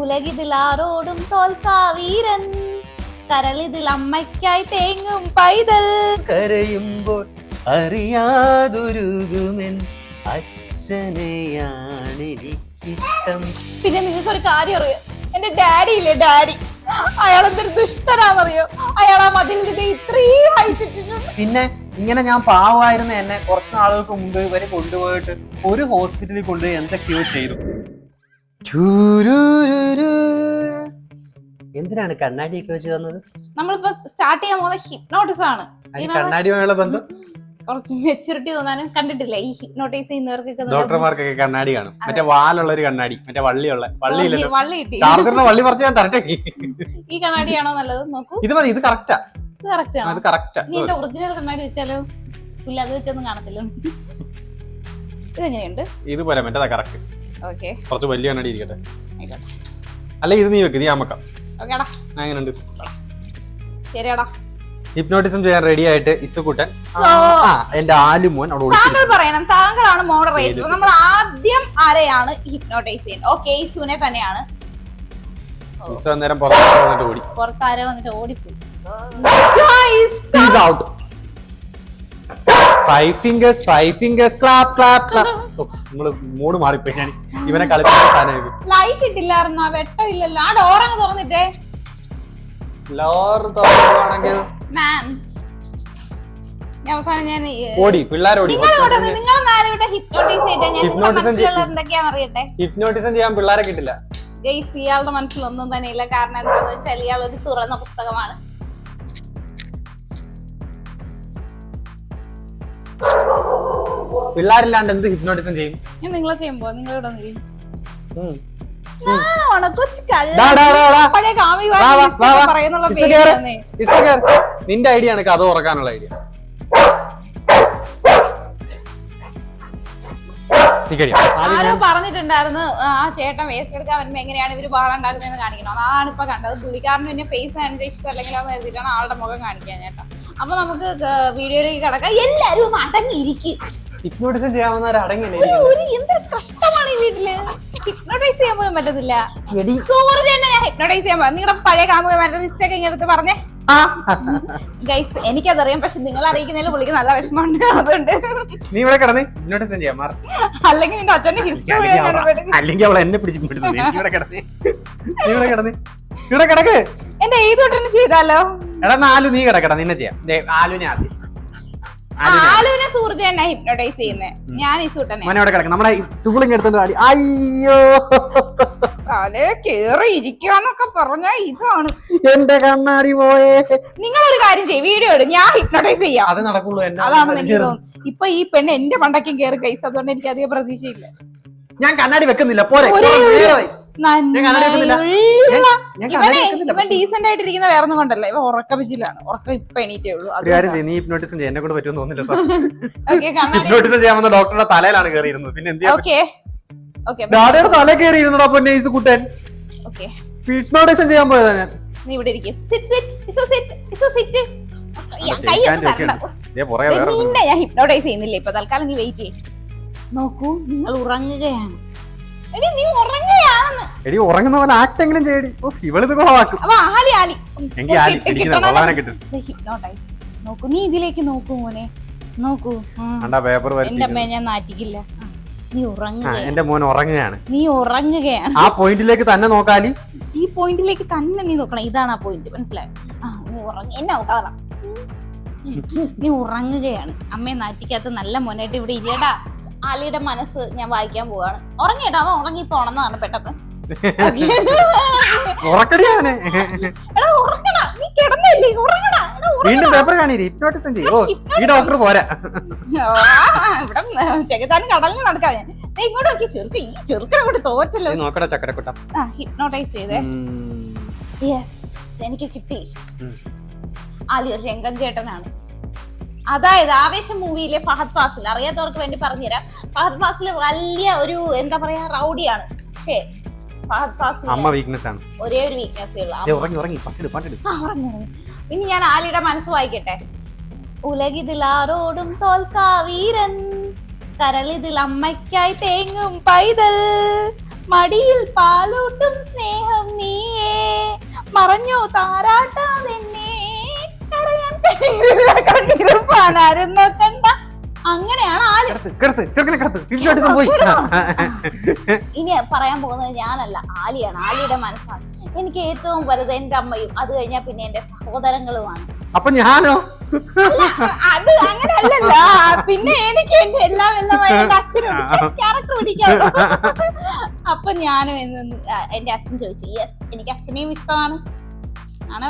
ഉലകിതിലാറോടും തോൽക്കാവീരൻ. കരളിതിൽ അമ്മയ്ക്കായി തേങ്ങും പൈതൽ. കരയുമ്പോൾ അറിയാതൊരുകുമെൻ അച്ഛനെയാണ് പിന്നെ നിങ്ങൾക്ക് ഒരു കാര്യം അറിയോ? എന്റെ ഡാഡി ഇല്ലേ ഡാഡി? അയാൾ എന്തൊരു ദുഷ്ടനാണെന്നറിയോ അയാൾ ആ മതിലിന്റെ ഇത്രയും ഹൈറ്റ് ഇട്ടിട്ടുണ്ട്. പിന്നെ ഇങ്ങനെ ഞാൻ പാവമായിരുന്ന എന്നെ കുറച്ച് നാളുകൾക്ക് മുമ്പ് ഇവരെ കൊണ്ടുപോയിട്ട് ഒരു ഹോസ്പിറ്റലിൽ കൊണ്ടുപോയി എന്തൊക്കെയോ ചെയ്തു. എന്തിനാണ് കണ്ണാടിയൊക്കെ വെച്ച് തന്നത്? നമ്മളിപ്പോ സ്റ്റാർട്ട് ചെയ്യാൻ പോകുന്ന ഹിപ്നോട്ടിസം ആണ്. കണ്ണാടിയുമായുള്ള ബന്ധം? കുറച്ച് മെച്ചൂരിറ്റി തോന്നാനും കണ്ടിട്ടില്ലേ? ഈ ഹിപ്നോട്ടൈസ് ചെയ്യുന്നവർക്കൊക്കെ ഡോക്ടർമാർക്കൊക്കെ കണ്ണാടി കാണും. മറ്റേ വാലുള്ള ഒരു കണ്ണാടി മറ്റേ വള്ളിയുള്ള വള്ളി ചാർജറിന്റെ വള്ളി പറിച്ച് ഞാൻ തരട്ടെ? ഈ കണ്ണാടിയാണോ നല്ലത്? നോക്കൂ. ഇത് മതി ഇത് കറക്റ്റാ ഇത് കറക്റ്റ് ആണ്? ഇത് കറക്റ്റാ നീ ഒറിജിനൽ കണ്ണാടി വെച്ചാലോ? ഇല്ല അത് വെച്ചൊന്നും കാണത്തില്ല. ഇതെങ്ങനെയുണ്ട്? ഇതുപോലെ മറ്റേതാ കറക്റ്റ് കുറച്ച് വലിയ കണ്ണാടി ഇരിക്കട്ടെ. അല്ല ഇത് നീ വെക്ക് നീ ഞാൻ എങ്ങനെയുണ്ട് ശരിയാടാ ഹിപ്നോട്ടിസം ചെയ്യാൻ റെഡി ആയിട്ട് ഇസുക്കുട്ടൻ ആ എന്റെ ആലുമോൻ താങ്കൾ പറയണം താങ്കളാണ് മോഡറേറ്റർ നമ്മൾ ആദ്യം ആരെയാണ് ഹിപ്നോട്ടൈസ് ചെയ്യുന്നത്? ഓക്കെ ഇസുവിനെ തന്നെയാണ്. ഇസു അന്നേരം പുറത്തോട്ട് വന്നിട്ട് ഓടി. പുറത്താരോ വന്നിട്ട് ഓടിപ്പോയി. Out. Five fingers five fingers clap clap clap നമ്മൾ മൂഡ് മാറിപ്പോയി ഞാൻ ഇവനെ കളിപ്പിക്കുന്ന സാധനം ഇത്. ലൈറ്റ് ഇട്ടില്ലായിരുന്നു? ആ വെട്ടം ഇല്ലല്ലോ. ആ തുറന്നിട്ടേ. ലോർ തുറക്കുകയാണെങ്കിൽ മാൻ ഞാൻ അവസാനം ഞാൻ ഓടി ഓടി നിങ്ങൾ ഹിപ്നോട്ടൈസ് ഞാൻ ഹിപ്നോട്ടിസം അറിയട്ടെ? ഹിപ്നോട്ടിസം ചെയ്യാൻ പിള്ളേരെ കിട്ടില്ല ഗൈസ് ഇയാളുടെ മനസ്സിലൊന്നും തന്നെ ഇല്ല കാരണം എന്താണെന്ന് വെച്ചാൽ ഇയാൾ ഒരു തുറന്ന പുസ്തകമാണ്. പിള്ളേരില്ലാണ്ട് എന്ത് ഹിപ്നോട്ടിസം ചെയ്യും ഞാൻ നിങ്ങളെ ചെയ്യുമ്പോ നിങ്ങൾ ഇവിടെ വന്നിരിക്കും ഉം. കൊച്ചു ഡാ, ഡാ, ഡാ, ഡാ. പഴയ കാമി വാ, വാ, വാ, വാ. പറയുന്നുള്ള പേര് കേറ്. കേറ്. നിന്റെ ഐഡിയ ആണ് കഥ ഉറക്കാനുള്ള ഐഡിയ ആരോ പറഞ്ഞിട്ടുണ്ടായിരുന്നു ആ ചേട്ടൻ വേസ്റ്റ് എടുക്കാൻ വരുമ്പോ എങ്ങനെയാണ് ഇവർ ബഹളം ഉണ്ടാക്കുന്നതെന്ന് കാണിക്കണം അതാണ് ഇപ്പൊ കണ്ടത് പുള്ളിക്കാരന് പിന്നെ ഫേസ് കാണിച്ച ഇഷ്ടം അല്ലെങ്കിൽ അത് കരുതിയിട്ടാണ് ആളുടെ മുഖം കാണിക്കാൻ ചേട്ടാ അപ്പൊ നമുക്ക് വീഡിയോയിലേക്ക് കിടക്കാം എല്ലാരും ഒന്ന് അടങ്ങിയിരിക്കും ഹിപ്നോട്ടിസം ചെയ്യാവുന്നവർ അടങ്ങിയല്ലേ ഒരു എന്തൊരു കഷ്ടമാണ് ഈ വീട്ടിൽ? ഹിപ്നോട്ടൈസ് ചെയ്യാൻ പോലും പറ്റത്തില്ല. സൂപ്പർ ചേട്ടനെ ഞാൻ ഹിപ്നോട്ടൈസ് ചെയ്യാൻ പോകും നിങ്ങളുടെ പഴയ കാമുകമാരുടെ മിസ്റ്റേക്ക് ഇങ്ങനെ എടുത്ത് പറഞ്ഞേ. ഗൈസ് എനിക്കതറിയാം പക്ഷെ നിങ്ങൾ അറിയിക്കുന്നതിൽ പുള്ളിക്ക് നല്ല വിഷമമുണ്ട്. അതുകൊണ്ട് നീ ഇവിടെ കിടന്ന് ഹിപ്നോട്ടിസം ചെയ്യാൻ മാറി. അല്ലെങ്കിൽ നിന്റെ അച്ഛന്റെ ഹിസ്റ്ററി അല്ലെങ്കിൽ അവൾ എന്നെ പിടിച്ച് പിടിച്ചു ഇവിടെ കിടന്ന്. നീ ഇവിടെ കിടന്ന്. ഇവിടെ കിടക്ക്. എന്റെ ഏത് ചെയ്താലോ? എടാ നാലു നീ കിടക്കടാ നിന്നെ ചെയ്യാം. ആലുവിനെ ആദ്യം. ആലുവിനെ ആദ്യം. ആലുവിനെ സൂർജ എന്നെ ഹിപ്നോട്ടൈസ് ചെയ്യുന്നത് ഞാൻ കിടക്കണം. നമ്മുടെ എടുത്തോണ്ട് അയ്യോ. തലേ കേറി പറഞ്ഞ ഇതാണ്. എന്റെ കണ്ണാടി പോയേ. നിങ്ങളൊരു കാര്യം ചെയ്യും വീഡിയോ ഇടും. ഞാൻ ഹിപ്നോട്ടൈസ് ചെയ്യാം. അത് നടക്കുള്ളൂ അതാണെന്ന് എനിക്ക് തോന്നുന്നു ഇപ്പൊ ഈ പെണ്ണ് എന്റെ പണ്ടക്കും കേറി കൈസ് അതുകൊണ്ട് എനിക്ക് അധികം പ്രതീക്ഷയില്ല. ഞാൻ കണ്ണാടി വെക്കുന്നില്ല. പോരെ. ഡീസെന്റ് ആയിട്ടിരിക്കുന്ന വേറെ ഒന്നും കൊണ്ടല്ല. ഇവ ഉറക്കം ഇപ്പൊ എണീറ്റേ ഉള്ളൂ. നീ ഹിപ്നോട്ടിസം ചെയ്യാൻ എന്നെ കൊണ്ട് പറ്റുമെന്ന് തോന്നുന്നില്ല സാർ. ഓക്കെ കണ്ണാടി. ഹിപ്നോട്ടിസം ചെയ്യാമെന്ന ഡോക്ടറുടെ തലയിലാണ് കയറിയിരുന്നത് പിന്നെ എന്ത് ചെയ്യാൻ ഓക്കെ ഓക്കെ ഡാഡയുടെ തല കയറിയിരുന്നടാ പൊന്നെ ഈസ് കുട്ടൻ ഓക്കെ ഹിപ്നോട്ടിസം ചെയ്യാൻ പോയതാ ഞാൻ. നീ ഇവിടെ ഇരിക്കും. സിറ്റ് സിറ്റ് ഇസോ ഇസോ ഞാൻ ഹിപ്നോട്ടൈസ് ചെയ്യുന്നില്ല? ഇപ്പൊ തൽക്കാലം നീ വെയിറ്റ് ചെയ്യ്. നോക്കൂ നിങ്ങൾ ഉറങ്ങുകയാണ്. എടി നീ ഉറങ്ങുകയാണെന്ന്. എടി ഉറങ്ങുന്ന പോലെ ആക്ട് എങ്കിലും ചെയ്യടി. ഓ ഇവളിത് കൊളവാക്കും. അപ്പൊ ആലി ആലി. ആലി, ഇരിക്കുന്ന കൊള്ളാനെ കിട്ടും. ഹിപ്നോട്ടൈസ് നോക്കൂ നീ ഇതിലേക്ക് നോക്കൂ മോനെ. നോക്കൂ. പേപ്പർ എന്റെ വരുത്തി അമ്മയെ ഞാൻ നാറ്റിക്കില്ല. നീ എന്റെ മോൻ ഉറങ്ങുകയാണ്. നീ ഉറങ്ങുകയാണ്. ആ പോയിന്റിലേക്ക് തന്നെ നോക്കാലി ഈ പോയിന്റിലേക്ക് തന്നെ നീ നോക്കണം. ഇതാണ് ആ പോയിന്റ് മനസ്സിലായോ? ആ നീ ഉറങ്ങി എന്നെ നോക്കാതാ നീ ഉറങ്ങുകയാണ്. അമ്മയെ നാറ്റിക്കാത്ത നല്ല മോനായിട്ട് ഇവിടെ ഇല്ലടാ. ആലിയുടെ മനസ്സ് ഞാൻ വായിക്കാൻ പോവാണ്. ഉറങ്ങിയിട്ടോ? അവൻ ഉറങ്ങി പോണെന്നാണ് പെട്ടെന്ന് ഉറക്കടിയാണ് എടാ ഉറങ്ങടാ. നീ കിടന്നില്ലേ? ഉറങ്ങടാ. എടാ, ഉറങ്ങടാ. വീണ്ടും പേപ്പർ ഹിപ്നോട്ടിസം ചെയ്യും ഈ ഡോക്ടർ പോരാ. ആ, ഇവിടെ ചെകുത്താനും കടലിന് നടക്കാതെ. നീ ഇങ്ങോട്ട് നോക്കി. ചെറുക്ക് ഈ അങ്ങോട്ട് തോറ്റല്ലോ. നോക്കടാ ചക്കരക്കുട്ട. ആ ഹിപ്നോട്ടൈസ് ചെയ്തേ. യെസ് എനിക്ക് കിട്ടി. ഒരു രംഗം ചേട്ടനാണ്. അതായത് ആവേശം മൂവിയിലെ ഫഹദ് ഫാസിൽ. അറിയാത്തവർക്ക് വേണ്ടി പറഞ്ഞുതരാം. ഫഹദ് ഫാസിൽ വലിയ ഒരു എന്താ പറയാ റൗഡിയാണ്. പക്ഷേ ഫഹദ് ഫാസിൽ അമ്മ വീക്ക്നെസ് ആണ്. ഒരേ ഒരു വീക്ക്നെസ് ഉള്ളു. ഇനി ഞാൻ ആലിയുടെ മനസ്സ് വായിക്കട്ടെ. ഉലകിതിലാറോടും തോൽക്കാ വീരൻ കരളിതിൽ അമ്മയ്ക്കായി തേങ്ങും പൈതൽ മടിയിൽ പാലൂട്ടും നീയേ മറഞ്ഞു താരാട്ടാതെന്നെ കരയാൻ കഴിയില്ല, അങ്ങനെയാണ് ആൽ കിടത്ത് കിടത്ത് ചെറുക്കനെ കിടത്ത് ഹിപ്നോട്ടിസം പോയി. ഇനി പറയാൻ പോകുന്നത് ഞാനല്ല ആലിയാണ്. ആലിയുടെ മനസ്സാണ്. എനിക്ക് ഏറ്റവും വലുത് എന്റെ അമ്മയും അത് കഴിഞ്ഞാൽ പിന്നെ എന്റെ സഹോദരങ്ങളുമാണ്. അപ്പൊ ഞാനോ? അത് അങ്ങനെയല്ലല്ലോ. പിന്നെ എനിക്ക് എന്റെ എല്ലാം എല്ലാം എന്റെ ക്യാരക്ടർ പിടിക്കാം അപ്പൊ ഞാനും എന്ന് എന്റെ അച്ഛൻ ചോദിച്ചു യെസ് എനിക്ക് അച്ഛനെയും ഇഷ്ടമാണ്. ആണോ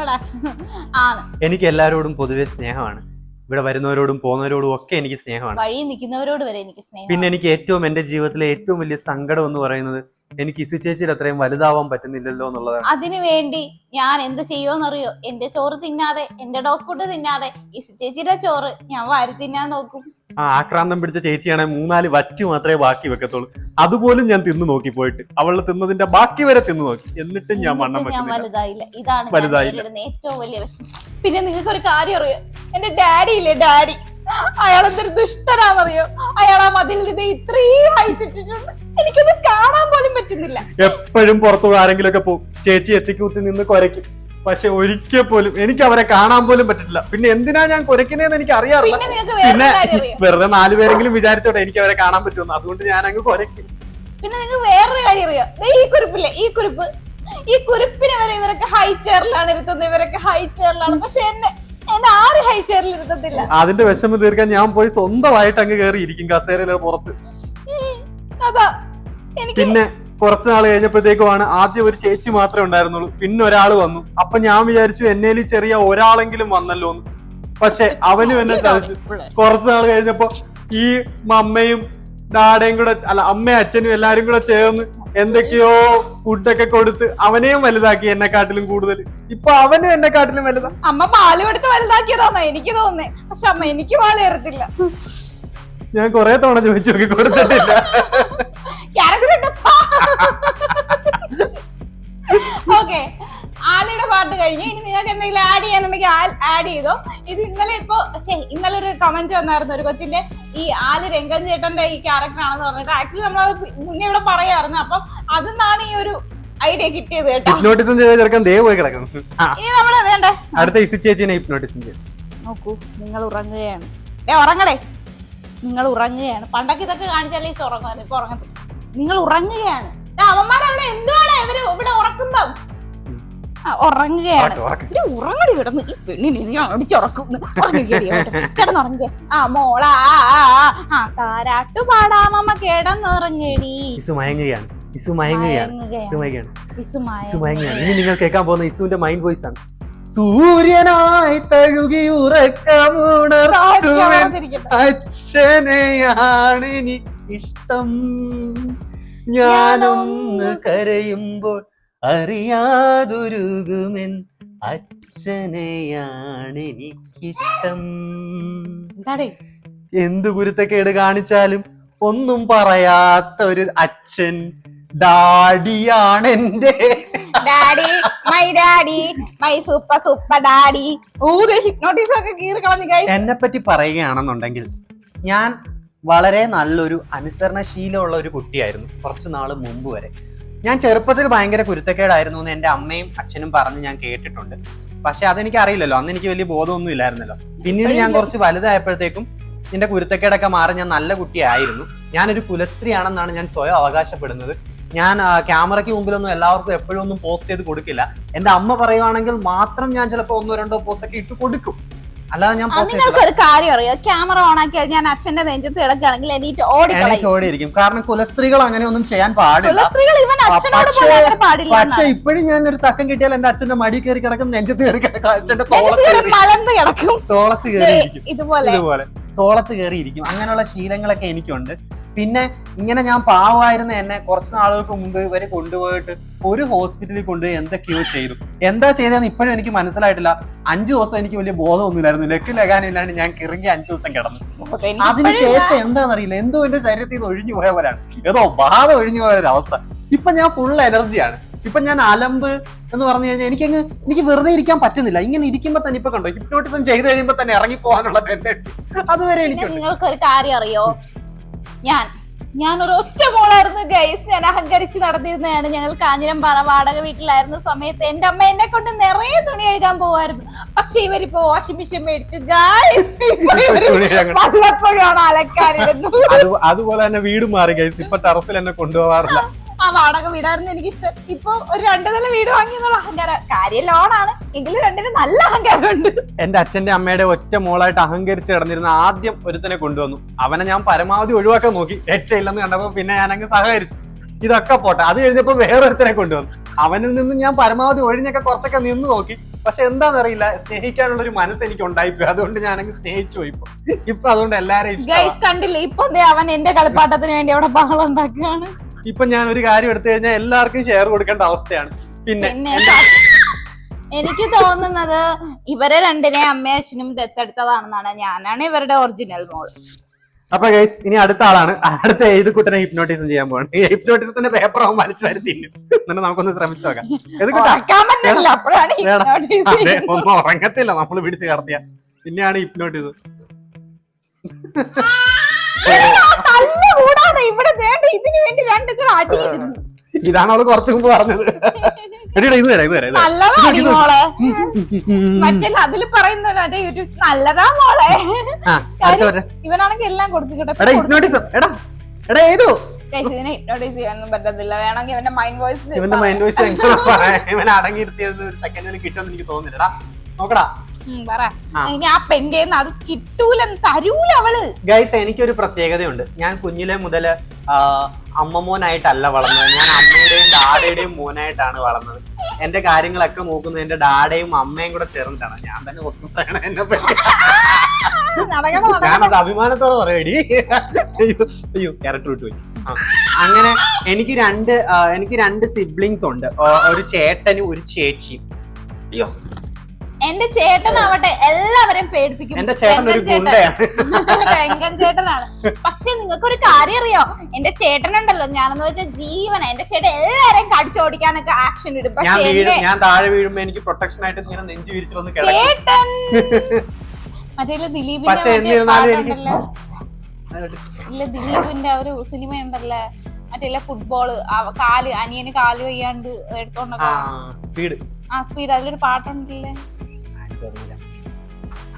ആണ് എനിക്ക് എല്ലാരോടും പൊതുവെ സ്നേഹമാണ്. ഇവിടെ വരുന്നവരോടും പോകുന്നവരോടും ഒക്കെ എനിക്ക് സ്നേഹമാണ്. വഴി നിൽക്കുന്നവരോട് വരെ എനിക്ക് സ്നേഹം പിന്നെ എനിക്ക് ഏറ്റവും എന്റെ ജീവിതത്തിലെ ഏറ്റവും വലിയ സങ്കടം എന്ന് പറയുന്നത് എനിക്ക് ഇസു ചേച്ചിയുടെ അത്രയും വലുതാവാൻ പറ്റുന്നില്ലല്ലോ എന്നുള്ളതാണ്. അതിനു വേണ്ടി ഞാൻ എന്ത് ചെയ്യുമെന്നറിയോ എന്റെ ചോറ് തിന്നാതെ എന്റെ ഡോഗ് ഫുഡ് തിന്നാതെ ഇസു ചേച്ചിയുടെ ചോറ് ഞാൻ വാരി തിന്നാൻ നോക്കും. ആ ആക്രാന്തം പിടിച്ച ചേച്ചിയാണെങ്കിൽ മൂന്നാൽ വറ്റ് മാത്രമേ ബാക്കി വെക്കത്തുള്ളൂ. അതുപോലും ഞാൻ തിന്നു നോക്കി പോയിട്ട് അവൾ തിന്നതിന്റെ ബാക്കി വരെ തിന്നു നോക്കി. എന്നിട്ടും ഞാൻ മണ്ണം ഞാൻ വെക്കുന്നില്ല. വലുതായില്ല. ഇതാണ് ഞാൻ വലുതായില്ല. നേരിടുന്ന ഏറ്റവും വലിയ വിഷമം. പിന്നെ നിങ്ങൾക്ക് ഒരു കാര്യം അറിയോ? എന്റെ ഡാഡി ഇല്ലേ ഡാഡി? അയാൾ എന്തൊരു ദുഷ്ടനാണെന്നറിയോ അയാൾ ആ മതിലിൽ ഇത് ഇത്രയും ഹൈറ്റ് ഇട്ടിട്ടുണ്ട്. എനിക്കൊന്നും കാണാൻ പോലും പറ്റുന്നില്ല. എപ്പോഴും പുറത്തുള്ള ആരെങ്കിലും ഒക്കെ പോകും ചേച്ചി എത്തിക്കൂത്തി നിന്ന് കുരയ്ക്കും. പക്ഷെ ഒരിക്കൽ പോലും എനിക്ക് അവരെ കാണാൻ പോലും പറ്റില്ല. പിന്നെ എന്തിനാ ഞാൻ കുരയ്ക്കുന്നതെന്ന് എനിക്ക് അറിയാറില്ല. പിന്നെ നിങ്ങൾക്ക് വേറെ പിന്നെ കാര്യം അറിയോ? വെറുതെ നാലുപേരെങ്കിലും വിചാരിച്ചോട്ടെ എനിക്ക് അവരെ കാണാൻ പറ്റുമെന്ന്. അതുകൊണ്ട് ഞാൻ അങ്ങ് കുരയ്ക്കും. പിന്നെ നിങ്ങൾക്ക് വേറൊരു കാര്യം അറിയോ? ദേ ഈ കുറിപ്പില്ലേ? ഈ കുറിപ്പ്. ഈ കുറിപ്പിനെ വരെ ഇവരൊക്കെ ഹൈ ചെയറിലാണ് ഇരുത്തുന്നത്. ഇവരൊക്കെ ഹൈ ചെയറിലാണ് പക്ഷെ എന്നെ ഹൈ ചെയറിൽ ഇരുത്തത്തില്ല. അതിന്റെ വിഷമം തീർക്കാൻ ഞാൻ പോയി സ്വന്തമായിട്ട് അങ്ങ് കയറി ഇരിക്കും കസേരയിലെ പുറത്ത്. അതാ. പിന്നെ കുറച്ച് നാൾ കഴിഞ്ഞപ്പോഴത്തേക്കുമാണ് ആദ്യം ഒരു ചേച്ചി മാത്രമേ ഉണ്ടായിരുന്നുള്ളൂ. പിന്നെ ഒരാൾ വന്നു. അപ്പൊ ഞാൻ വിചാരിച്ചു എന്നേലി ചെറിയ ഒരാളെങ്കിലും വന്നല്ലോ എന്ന്. പക്ഷെ അവനും എന്നെ തലച്ചു കുറച്ച് നാൾ കഴിഞ്ഞപ്പോ ഈ അമ്മയും ഡാഡയും കൂടെ അല്ല അമ്മയും അച്ഛനും എല്ലാരും കൂടെ ചേർന്ന് എന്തൊക്കെയോ ഫുഡൊക്കെ കൊടുത്ത് അവനെയും വലുതാക്കി എന്നെക്കാട്ടിലും കൂടുതൽ. ഇപ്പൊ അവനും എന്നെക്കാട്ടിലും വലുതാ. അമ്മ പാൽ കൊടുത്ത് വലുതാക്കിയതാന്നാ എനിക്ക് തോന്നുന്നേ. പക്ഷെ അമ്മ എനിക്ക് പാൽ കയറത്തില്ല ഞാൻ കൊറേ തവണ ചോദിച്ചു നോക്കി കൊടുത്തിട്ടില്ല. ഓക്കെ ആലിയുടെ പാട്ട് കഴിഞ്ഞ് ഇനി നിങ്ങൾക്ക് എന്തെങ്കിലും ആഡ് ചെയ്യാനുണ്ടെങ്കിൽ ആഡ് ചെയ്തോ. ഇത് ഇന്നലെ ഇപ്പോ ഇന്നലെ ഒരു കമന്റ് വന്നായിരുന്നു. ഒരു കൊച്ചിന്റെ ഈ ആൽ രംഗൻ ചേട്ടന്റെ ഈ ക്യാരക്ടർ ആണെന്ന് പറഞ്ഞിട്ട് ആക്ച്വലി നമ്മളത് മുന്നേ ഇവിടെ പറയാറുന്നു അപ്പം അതിന്നാണ് ഈ ഒരു ഐഡിയ കിട്ടിയത് കേട്ടോ? ഹിപ്നോട്ടിസം ചെയ്ത ചെറുക്കൻ ദേ പോയി കിടക്കുന്നു. ഇനി അടുത്ത ഇസി ചേച്ചിനെ ഹിപ്നോട്ടിസം നോക്കൂ നിങ്ങൾ ഉറങ്ങുകയാണ്. ഏ ഉറങ്ങടേ. നിങ്ങൾ ഉറങ്ങുകയാണ്. പണ്ടൊക്കെ ഇതൊക്കെ കാണിച്ചാലേ ഈ ഉറങ്ങുന്നത് ഇപ്പൊ ഉറങ്ങത്തില്ല. നിങ്ങൾ ഉറങ്ങുകയാണ്. അവന്മാരവിടെ എന്തുവാണ് ഇവർ ഇവിടെ ഉറക്കുമ്പം? ഉറങ്ങുകയാണ്. ഉറങ്ങടി കിടന്ന്. ഈ പെണ്ണിനെ നീ അടിച്ചുറക്കും കിടന്നുറങ്ങുക ആ മോളാ ആ, താരാട്ടു പാടാമമ്മ കിടന്നുറങ്ങടി. ഇസു മയങ്ങുകയാണ്. ഇസു മയങ്ങുകയാണ്. ഇസു മയങ്ങുകയാണ്. ഇസു മയങ്ങുകയാണ്. ഇനി നിങ്ങൾ കേൾക്കാൻ പോകുന്ന ഇസുവിന്റെ മൈൻഡ് വോയിസ് ആണ്. സൂര്യനായി തഴുകി ഉറക്കമുണർത്തുവൻ അച്ഛനെയാണ് എനിക്കിഷ്ടം ഞാനൊന്ന് കരയുമ്പോൾ അറിയാതൊരുകുമെൻ അച്ഛനെയാണ് എനിക്കിഷ്ടം എന്താടേ? എന്തു കുരുത്തക്കേട് കാണിച്ചാലും ഒന്നും പറയാത്ത ഒരു അച്ഛൻ ഡാഡിയാണ് എന്റെ daddy my daddy my super super daddy. ഊത് hypnotism ഒക്കെ കീറി കളഞ്ഞു. എന്നെ പറ്റി പറയുകയാണെന്നുണ്ടെങ്കിൽ ഞാൻ വളരെ നല്ലൊരു അനുസരണശീലമുള്ള ഒരു കുട്ടിയായിരുന്നു കുറച്ച് നാൾ മുമ്പ് വരെ. ഞാൻ ചെറുപ്പത്തിൽ ഭയങ്കര കുരുത്തക്കേടായിരുന്നു എന്ന് എന്റെ അമ്മയും അച്ഛനും പറഞ്ഞ് ഞാൻ കേട്ടിട്ടുണ്ട്. പക്ഷെ അതെനിക്ക് അറിയില്ലല്ലോ അന്ന് എനിക്ക് വലിയ ബോധമൊന്നും ഇല്ലായിരുന്നല്ലോ. പിന്നീട് ഞാൻ കുറച്ച് വലുതായപ്പോഴത്തേക്കും എന്റെ കുരുത്തക്കേടൊക്കെ മാറി ഞാൻ നല്ല കുട്ടിയായിരുന്നു. ഞാനൊരു കുലസ്ത്രീയാണെന്നാണ് ഞാൻ സ്വയം അവകാശപ്പെടുന്നത്. ഞാൻ ക്യാമറയ്ക്ക് മുമ്പിലൊന്നും എല്ലാവർക്കും എപ്പോഴും ഒന്നും പോസ്റ്റ് ചെയ്ത് കൊടുക്കില്ല. എന്റെ അമ്മ പറയുവാണെങ്കിൽ മാത്രം ഞാൻ ചിലപ്പോൾ ഒന്നോ രണ്ടോ പോസ്റ്റൊക്കെ ഇട്ട് കൊടുക്കും. അല്ലാതെ ഞാൻ നിങ്ങൾക്ക് ഒരു കാര്യം അറിയോ? ക്യാമറ ഓൺ ആക്കിയാൽ ഞാൻ അച്ഛന്റെ നെഞ്ചത്ത് കിടക്കുകയാണെങ്കിൽ എണീറ്റ് എനിക്ക് ഓടിയിരിക്കും. കാരണം കുലസ്ത്രീകൾ അങ്ങനെ ഒന്നും ചെയ്യാൻ പാടില്ല. കുലസ്ത്രീകൾ ഇവൻ അച്ഛനോട് പോലും അങ്ങനെ പാടില്ല പക്ഷെ ഇപ്പോഴും ഞാൻ ഒരു തക്കം കിട്ടിയാൽ എന്റെ അച്ഛന്റെ മടി കയറി കിടക്കും നെഞ്ചത്ത് കയറി കിടക്കും അച്ഛന്റെ കയറി മലന്ന് കിടക്കും. തോളത്ത് ദേ, ഇതുപോലെ. തോളത്ത് കയറിയിരിക്കും അങ്ങനെയുള്ള ശീലങ്ങളൊക്കെ എനിക്കുണ്ട്. പിന്നെ ഇങ്ങനെ ഞാൻ പാവമായിരുന്ന എന്നെ കുറച്ച് നാളുകൾക്ക് മുമ്പ് ഇവരെ കൊണ്ടുപോയിട്ട് ഒരു ഹോസ്പിറ്റലിൽ കൊണ്ടുപോയി എന്തൊക്കെയോ ചെയ്തു. എന്താ ചെയ്തതെന്ന് ഇപ്പോഴും എനിക്ക് മനസ്സിലായിട്ടില്ല. അഞ്ചു ദിവസം എനിക്ക് വലിയ ബോധമൊന്നുമില്ലായിരുന്നു. ലക്ക് ലഗാനില്ലാണ്ട് ഞാൻ കിറങ്ങി അഞ്ചു ദിവസം കിടന്നു. അതിനുശേഷം എന്താണെന്നറിയില്ല. എന്തോ എന്റെ ശരീരത്തിൽ നിന്ന് ഒഴിഞ്ഞു പോയവരാണ് ഏതോ ബാധ ഒഴിഞ്ഞു പോയ ഒരു അവസ്ഥ. ഇപ്പൊ ഞാൻ ഫുൾ എനർജിയാണ് ഇപ്പൊ ഞാൻ അലമ്പ് എന്ന് പറഞ്ഞു കഴിഞ്ഞാൽ എനിക്കങ്ങ് എനിക്ക് വെറുതെ ഇരിക്കാൻ പറ്റുന്നില്ല. ഇങ്ങനെ ഇരിക്കുമ്പോ തന്നെ ഇപ്പൊ കണ്ടോ? ഹിപ്നോട്ടിസം ചെയ്ത് കഴിയുമ്പോ തന്നെ ഇറങ്ങി പോകാനുള്ള ടെൻഡൻസി അതുവരെ എനിക്ക് നിങ്ങൾക്ക് ഒരു കാര്യം അറിയോ? ഞാൻ ഞാൻ ഒരു ഒറ്റ മോളായിരുന്നു ഗൈസ് ഞാൻ അഹങ്കരിച്ച് നടന്നിരുന്നതാണ്. ഞങ്ങൾ കാഞ്ഞിരംപാറ വാടക വീട്ടിലായിരുന്ന സമയത്ത് എന്റെ അമ്മ എന്നെ കൊണ്ട് നിറയെ തുണി എഴുകാൻ പോവായിരുന്നു. പക്ഷെ ഇവരിപ്പോ വാഷിംഗ് മെഷീൻ മേടിച്ചു ഗൈസ്. വല്ലപ്പോഴാണ് അലക്കാനിടുന്നത്. അത് അതുപോലെ തന്നെ വീട് മാറി ഗൈസ് ഇപ്പൊ ടെറസിൽ എന്നെ കൊണ്ടുപോകാറില്ല ആ വാടക വീടായിരുന്നു എനിക്ക് ഇഷ്ടം ഇപ്പൊ ഒരു രണ്ടു നില വീട് വാങ്ങിയെന്നുള്ള അഹങ്കാരം. കാര്യം ലോണാണ്. എങ്കിലും രണ്ടിന് നല്ല അഹങ്കാരമുണ്ട്. എന്റെ അച്ഛന്റെ അമ്മയുടെ ഒറ്റ മോളായിട്ട് അഹങ്കരിച്ച് കിടന്നിരുന്ന ആദ്യം ഒരുത്തനെ കൊണ്ടുവന്നു. അവനെ ഞാൻ പരമാവധി ഒഴിവാക്കാൻ നോക്കി. രക്ഷയില്ലെന്ന് കണ്ടപ്പോ പിന്നെ ഞാൻ അങ്ങ് സഹകരിച്ചു. ഇതൊക്കെ പോട്ടെ. അത് കഴിഞ്ഞപ്പോ വേറൊരുത്തനെ കൊണ്ടുവന്നു. അവനിൽ നിന്നും ഞാൻ പരമാവധി ഒഴിഞ്ഞൊക്കെ കുറച്ചൊക്കെ നിന്ന് നോക്കി. പക്ഷെ എന്താണെന്നറിയില്ല. സ്നേഹിക്കാനുള്ള ഒരു മനസ്സ് എനിക്ക് ഉണ്ടായിപ്പോ അതുകൊണ്ട് ഞാൻ അങ്ങ് സ്നേഹിച്ചു പോയി ഇപ്പൊ. അതുകൊണ്ട് എല്ലാരെയും കണ്ടില്ലേ? ഇപ്പൊ അവൻ എന്റെ കളിപ്പാട്ടത്തിന് വേണ്ടി അവിടെ ബഹളം ഉണ്ടാക്കുകയാണ്. ഇപ്പൊ ഞാൻ ഒരു കാര്യം എടുത്തു കഴിഞ്ഞാൽ എല്ലാവർക്കും ഷെയർ കൊടുക്കേണ്ട അവസ്ഥയാണ്. പിന്നെ എനിക്ക് തോന്നുന്നത് ഇവരെ രണ്ടിനെ അമ്മയും അച്ഛനും ദത്തെടുത്തതാണെന്നാണ്. ഞാനാണ് ഇവരുടെ ഒറിജിനൽ മോൾ അപ്പൊ ഗൈസ് ഇനി അടുത്ത ആളാണ്. അടുത്ത ഏത് കുട്ടനെ ഹിപ്നോട്ടിസം ചെയ്യാൻ പോകണം ഹിപ്നോട്ടിസത്തിന്റെ പേപ്പർ അവൻ വലിച്ചു വരുത്തില്ല എന്നിട്ട് നമുക്കൊന്ന് ശ്രമിച്ചു നോക്കാം. ഒന്നും ഉറങ്ങത്തില്ല. നമ്മൾ പിടിച്ച് കടത്തിയ പിന്നെയാണ് ഹിപ്നോട്ടിസം നല്ല കൂടാണ് ഇവിടെ വേണ്ട ഇതിനു വേണ്ടി രണ്ട് കൂടെ അടിയിരുന്നു ഇതാണ് അവൾ കുറച്ചു മുമ്പ് പറഞ്ഞത്. എടീടാ, ഇത് തരാം ഇത് തരാം. മോളെ. മറ്റേ അതിൽ യൂട്യൂബ് നല്ലതാ മോളെ. ആ അടുത്ത വരെ. ഇവനാണെങ്കിൽ എല്ലാം കൊടുക്കട്ടെ എടാ ഹിപ്നോട്ടിസം എടാ എടാ ഏതു? ഇതിനെ ഹിപ്നോട്ടൈസ് ചെയ്യാനൊന്നും പറ്റത്തില്ല. വേണമെങ്കിൽ ഇവന്റെ മൈൻഡ് വോയിസ് ഇവന്റെ മൈൻഡ് വോയിസ് എങ്ങനെ പറയാം? ഇവൻ അടങ്ങിയിരുത്തിയത് ഒരു സെക്കൻഡിൽ കിട്ടുമെന്ന് എനിക്ക് തോന്നുന്നില്ലടാ നോക്കടാ. പറ. ആ. ഇനി ആ പെന്റെ അത് തരൂല അവൾ. ഗൈസ് എനിക്കൊരു പ്രത്യേകതയുണ്ട്. ഞാൻ കുഞ്ഞിലെ മുതൽ അമ്മമോനായിട്ടല്ല വളർന്നത്. ഞാൻ അമ്മയുടെയും ഡാഡയുടെയും മോനായിട്ടാണ് വളർന്നത്. എന്റെ കാര്യങ്ങളൊക്കെ നോക്കുന്നത് എന്റെ ഡാഡയും അമ്മയും കൂടെ ചേർന്നിട്ടാണ്. ഞാൻ തന്നെ പറയണ എന്നെ പറ്റി. ഞാനത് അഭിമാനത്തോടെ പറയടി. അയ്യോ ക്യാരക്ടർ വിട്ടുപോയി ആ. അങ്ങനെ എനിക്ക് രണ്ട് എനിക്ക് രണ്ട് സിബ്ലിങ്സ് ഉണ്ട്. ഒരു ചേട്ടനും ഒരു ചേച്ചിയും. അയ്യോ. എന്റെ ചേട്ടനാവട്ടെ എല്ലാവരെയും പേടിപ്പിക്കും. രംഗൻ ചേട്ടനാണ്. പക്ഷെ നിങ്ങൾക്ക് ഒരു കാര്യം അറിയോ? എന്റെ ചേട്ടനുണ്ടല്ലോ ഞാനെന്ന് വെച്ചാൽ ജീവന. എന്റെ ചേട്ടൻ എല്ലാരെയും കടിച്ചോടിക്കാനൊക്കെ ആക്ഷൻ ഇടും. പക്ഷെ ഞാൻ താഴെ വീഴുമ്പോ എനിക്ക് പ്രൊട്ടക്ഷൻ ആയിട്ട് ഇങ്ങനെ നെഞ്ചു വിരിച്ച് വന്ന് ചേട്ടൻ! മറ്റേ ദിലീപിന്റെ ഇല്ല ദിലീപിന്റെ ഒരു സിനിമ ഉണ്ടല്ലേ മറ്റേ ഫുട്ബോൾ കാൽ അനിയന് കാൽ വയ്യാണ്ട് എടുത്തോണ്ടോ സ്പീഡ് ആ സ്പീഡ് അതിലൊരു പാട്ടുണ്ടല്ലേ?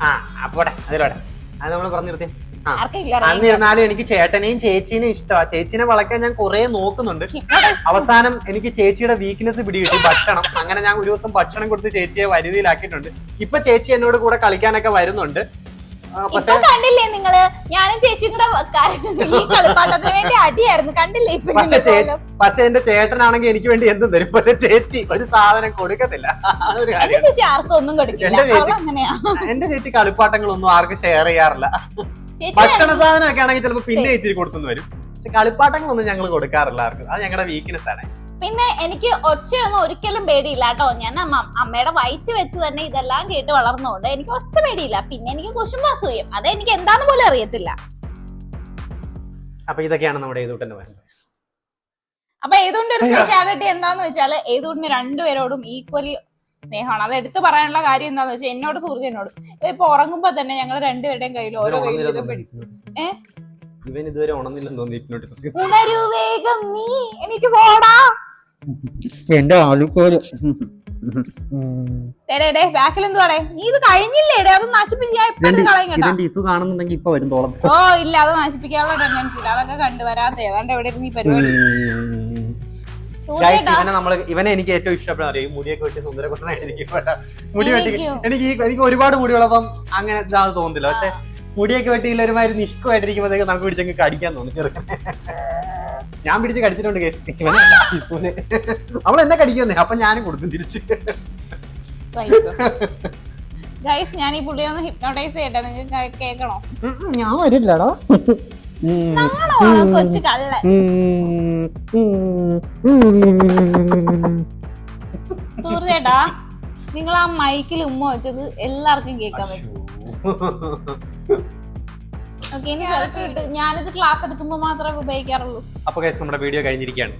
ആ അപ്പോടെ അതിലോടെ അത് നമ്മൾ പറഞ്ഞു നിർത്തി. എന്നിരുന്നാലും എനിക്ക് ചേട്ടനെയും ചേച്ചീനെയും ഇഷ്ടമാ ചേച്ചിനെ വളക്കാൻ ഞാൻ കുറെ നോക്കുന്നുണ്ട്. അവസാനം എനിക്ക് ചേച്ചിയുടെ വീക്ക്നെസ് പിടികിട്ടി ഭക്ഷണം. അങ്ങനെ ഞാൻ ഒരു ദിവസം ഭക്ഷണം കൊടുത്ത് ചേച്ചിയെ വരുതിയിലാക്കിയിട്ടുണ്ട് ഇപ്പൊ ചേച്ചി എന്നോട് കൂടെ കളിക്കാനൊക്കെ വരുന്നുണ്ട്. ഇപ്പൊ കണ്ടില്ലേ നിങ്ങൾ? ഞാനും ചേച്ചിയും കൂടെ ഈ കളിപ്പാട്ടത്തിന് വേണ്ടി അടിയായിരുന്നു. കണ്ടില്ലേ ഇപ്പൊ പക്ഷെ എന്റെ ചേട്ടനാണെങ്കിൽ എനിക്ക് വേണ്ടി എന്തും തരും. പക്ഷെ ചേച്ചി ഒരു സാധനം കൊടുക്കത്തില്ല. ചേച്ചി ആർക്കും ഒന്നും കൊടുക്കില്ല. എന്റെ ചേച്ചി- കളിപ്പാട്ടങ്ങളൊന്നും ആർക്കും ഷെയർ ചെയ്യാറില്ല. ഭക്ഷണ സാധനമൊക്കെ ആണെങ്കിൽ ചിലപ്പോ പിന്നെ ചേച്ചി കൊടുത്തു വരും. പക്ഷെ കളിപ്പാട്ടങ്ങളൊന്നും ഞങ്ങൾ കൊടുക്കാറില്ല ആർക്കും. അത് ഞങ്ങളുടെ വീക്ക്നെസ് ആണ്. പിന്നെ എനിക്ക് ഒച്ചയൊന്നും ഒരിക്കലും പേടിയില്ല കേട്ടോ. ഞാൻ അമ്മ അമ്മയുടെ വയറ്റ് വെച്ച് തന്നെ ഇതെല്ലാം കേട്ട് വളർന്നുകൊണ്ട് എനിക്ക് ഒച്ച പേടിയില്ല. പിന്നെ എനിക്ക് കുശുംബാസൂയം അത് എനിക്ക് എന്താന്ന് പോലും അറിയത്തില്ല. അപ്പൊ ഇതൊക്കെയാണ് നമ്മുടെ ഏതൂട്ടന്റെ അപ്പൊ ഏതുകൊണ്ട് ഒരു സ്പെഷ്യാലിറ്റി എന്താന്ന് വെച്ചാൽ ഏതുകൊണ്ട് രണ്ടുപേരോടും ഈക്വലി സ്നേഹമാണ്. അത് എടുത്തു പറയാനുള്ള കാര്യം എന്താന്ന് വെച്ചാൽ എന്നോട് സൂർജ് എന്നോട്. ഇപ്പൊ ഉറങ്ങുമ്പോ തന്നെ ഞങ്ങൾ രണ്ടുപേരുടെയും കയ്യിൽ ഓരോ വീതം പിടിച്ചു ഇവൻ ഇതുവരെ ഉണർന്നില്ലെന്ന് തോന്നി ഉണരൂ വേഗം നീ. എനിക്ക് പോടാ. എന്റെ ആലുക്കോൽ. ഡേ ഡേ ബാക്കിൽ എന്തുവാടേ നീ ഇത് കഴിഞ്ഞില്ലേ ഡേ അത് നശിപ്പിച്ച് ഞാൻ ഇപ്പഴും കളയും കേട്ടോ. ഇതിന്റെ ഇസു കാണുന്നുണ്ടെങ്കിൽ ഇപ്പൊ വരും തോളം. ഓ ഇല്ല അത് നശിപ്പിക്കാനുള്ള ടെൻഡൻസി ഇല്ല. അതൊക്കെ കണ്ടുവരാതെ ഏതാണ്ട് എവിടെ ഇരുന്ന് ഈ പരിപാടി? Guys, സൂര്യേട്ടാ. ഇവനെ എനിക്ക് ഏറ്റവും ഇഷ്ടപ്പെടുന്ന അറിയാം മുടിയൊക്കെ വെട്ടി സുന്ദരകുട്ടനായിട്ട് എനിക്ക്. മുടി വെട്ടി എനിക്കോ? എനിക്ക് ഒരുപാട് മുടിയുള്ളപ്പം അങ്ങനെ തോന്നുന്നില്ല. പക്ഷെ മുടിയൊക്കെ വെട്ടിയില്ല ഒരുമാതിരി നിഷ്കമായിട്ടിരിക്കുമ്പോഴത്തേക്ക് നമുക്ക് പിടിച്ചങ്ങ് കടിക്കാൻ തോന്നി. ഞാൻ പിടിച്ച് കടിച്ചിട്ടുണ്ട് കേസ് ഇസുവിനെ അവൾ എന്നെ കടിക്കുന്നേ അപ്പൊ ഞാനും കൊടുക്കും തിരിച്ച്. ഗൈസ് ഞാൻ ഈ പുള്ളിയെ ഒന്ന് ഹിപ്നോട്ടൈസ് ചെയ്യട്ടെ? നിങ്ങൾക്ക് കേൾക്കണോ? ഉം, ഞാൻ വരില്ലടാ. കൊച്ചു കള്ള നിങ്ങൾ ആ മൈക്കിൽ ഉമ്മ വെച്ചത് എല്ലാവർക്കും കേൾക്കാൻ പറ്റും. ഓക്കെ ഇനി സെൽഫി ഇട്ട് ഞാനിത് ക്ലാസ് എടുക്കുമ്പോ മാത്രമേ ഉപയോഗിക്കാറുള്ളൂ. അപ്പൊ നമ്മുടെ വീഡിയോ കഴിഞ്ഞിരിക്കുകയാണ്!